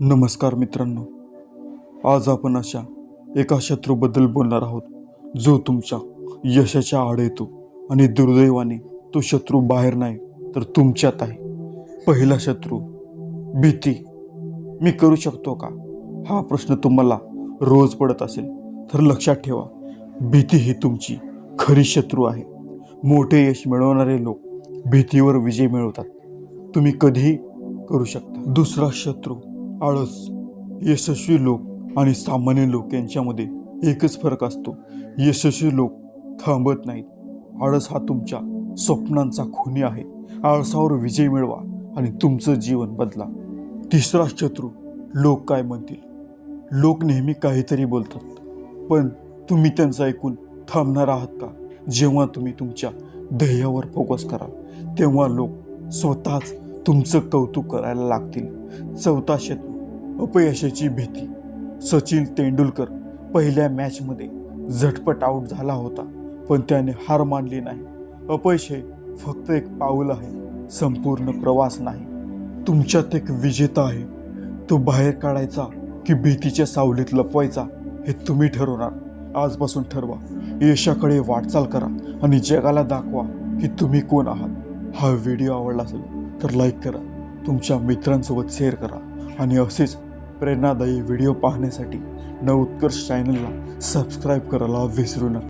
नमस्कार मित्रांनो. आज आपण अशा एका शत्रूबद्दल बोलणार आहोत जो तुमच्या यशाच्या आड येतो आणि दुर्दैवाने तो शत्रू बाहेर नाही तर तुमच्यात आहे. पहिला शत्रू भीती. मी करू शकतो का? हा प्रश्न तुम्हाला रोज पडत असेल तर लक्षात ठेवा. भीती ही तुमची खरी शत्रू आहे. मोठे यश मिळवणारे लोक भीतीवर विजय मिळवतात. तुम्ही कधीही करू शकता. दुसरा शत्रू आळस यशस्वी लोक आणि सामान्य लोक यांच्यामध्ये एकच फरक असतो. यशस्वी लोक थांबत नाहीत. आळस हा तुमच्या स्वप्नांचा खुनी आहे. आळसावर विजय मिळवा आणि तुमचं जीवन बदला. तिसरा शत्रू लोक काय म्हणतील? लोक नेहमी काहीतरी बोलतात. पण तुम्ही त्यांचं ऐकून थांबणार आहात का? जेव्हा तुम्ही तुमच्या ध्येयावर फोकस कराल तेव्हा लोक स्वतःच तुमचं कौतुक करायला लागतील. चौथा शत्रू अपयशाची भीती. सचिन तेंडुलकर पहिल्या मॅचमध्ये झटपट आऊट झाला होता पण त्याने हार मानली नाही. अपयश हे फक्त एक पाऊल आहे संपूर्ण प्रवास नाही. तुमच्यात एक विजेता आहे. तो बाहेर काढायचा की भीतीच्या सावलीत लपवायचा हे तुम्ही ठरवणार. आजपासून ठरवा. यशाकडे वाटचाल करा आणि जगाला दाखवा की तुम्ही कोण आहात. हा व्हिडिओ आवडला असेल तर लाईक करा. तुमच्या मित्रांसोबत शेअर करा. आणि असेच प्रेरणादायी व्हिडिओ पाहण्यासाठी नवोत्कर्ष चॅनलला सबस्क्राईब करायला विसरू नका.